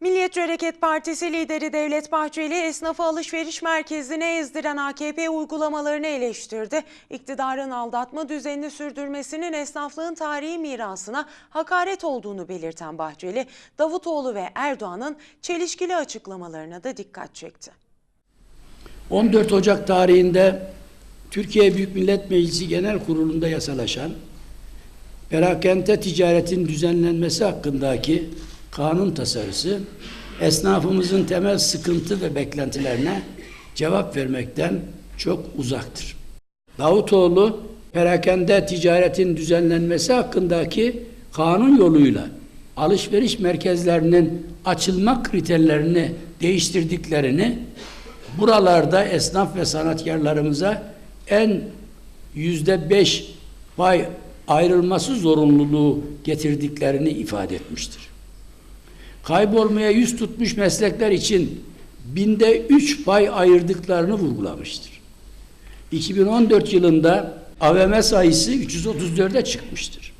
Milliyetçi Hareket Partisi lideri Devlet Bahçeli esnafı alışveriş merkezine ezdiren AKP uygulamalarını eleştirdi. İktidarın aldatma düzenini sürdürmesinin esnaflığın tarihi mirasına hakaret olduğunu belirten Bahçeli, Davutoğlu ve Erdoğan'ın çelişkili açıklamalarına da dikkat çekti. 14 Ocak tarihinde Türkiye Büyük Millet Meclisi Genel Kurulu'nda yasalaşan perakende ticaretin düzenlenmesi hakkındaki kanun tasarısı esnafımızın temel sıkıntı ve beklentilerine cevap vermekten çok uzaktır. Davutoğlu perakende ticaretin düzenlenmesi hakkındaki kanun yoluyla alışveriş merkezlerinin açılma kriterlerini değiştirdiklerini buralarda esnaf ve sanatkarlarımıza en yüzde beş pay ayrılması zorunluluğu getirdiklerini ifade etmiştir. Kaybolmaya yüz tutmuş meslekler için binde üç pay ayırdıklarını vurgulamıştır. 2014 yılında AVM sayısı 334'e çıkmıştır.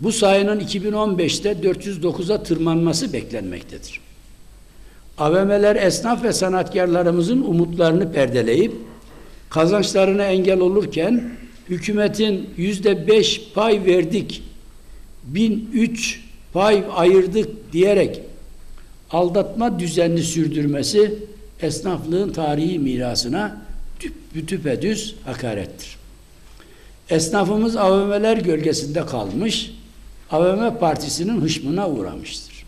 Bu sayının 2015'te 409'a tırmanması beklenmektedir. AVM'ler esnaf ve sanatkarlarımızın umutlarını perdeleyip kazançlarına engel olurken hükümetin yüzde beş pay verdik, bin üç pay ayırdık diyerek aldatma düzenini sürdürmesi esnaflığın tarihi mirasına tüp, tüpedüz hakarettir. Esnafımız AVM'ler gölgesinde kalmış, AVM partisinin hışmına uğramıştır.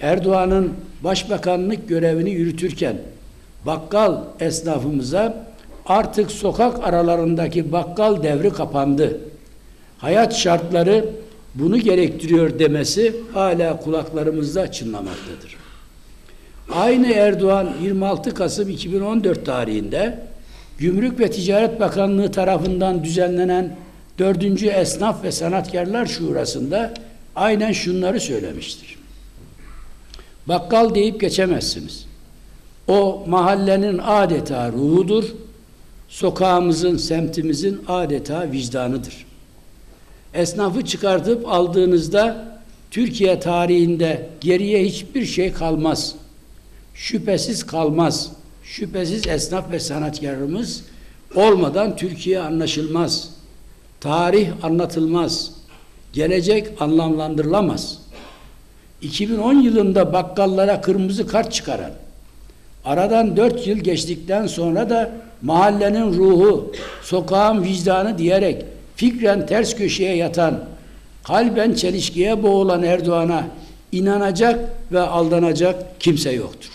Erdoğan'ın başbakanlık görevini yürütürken bakkal esnafımıza artık sokak aralarındaki bakkal devri kapandı. Hayat şartları bunu gerektiriyor demesi hala kulaklarımızda çınlamaktadır. Aynı Erdoğan 26 Kasım 2014 tarihinde Gümrük ve Ticaret Bakanlığı tarafından düzenlenen 4. Esnaf ve Sanatkarlar Şurası'nda aynen şunları söylemiştir. Bakkal deyip geçemezsiniz. O mahallenin adeta ruhudur. Sokağımızın, semtimizin adeta vicdanıdır. Esnafı çıkartıp aldığınızda Türkiye tarihinde geriye hiçbir şey kalmaz. Şüphesiz kalmaz. Şüphesiz esnaf ve sanatkarımız olmadan Türkiye anlaşılmaz. Tarih anlatılmaz. Gelecek anlamlandırılamaz. 2010 yılında bakkallara kırmızı kart çıkaran, aradan dört yıl geçtikten sonra da mahallenin ruhu, sokağın vicdanı diyerek fikren ters köşeye yatan, kalben çelişkiye boğulan Erdoğan'a inanacak ve aldanacak kimse yoktur.